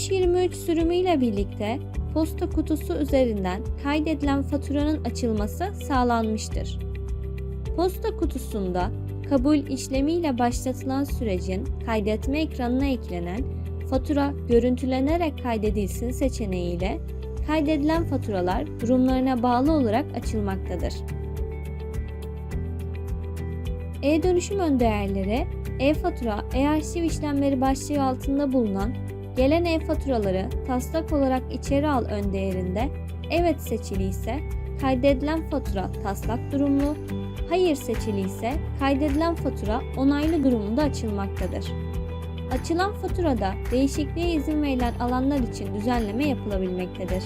ile birlikte posta kutusu üzerinden kaydedilen faturanın açılması sağlanmıştır. Posta kutusunda kabul işlemiyle başlatılan sürecin kaydetme ekranına eklenen fatura görüntülenerek kaydedilsin seçeneğiyle kaydedilen faturalar durumlarına bağlı olarak açılmaktadır. E-dönüşüm ön değerleri, e-fatura, e-arşiv işlemleri başlığı altında bulunan gelen e-faturaları taslak olarak içeri al ön değerinde evet seçili ise kaydedilen fatura taslak durumlu, hayır seçili ise kaydedilen fatura onaylı durumunda açılmaktadır. Açılan faturada değişikliğe izin verilen alanlar için düzenleme yapılabilmektedir.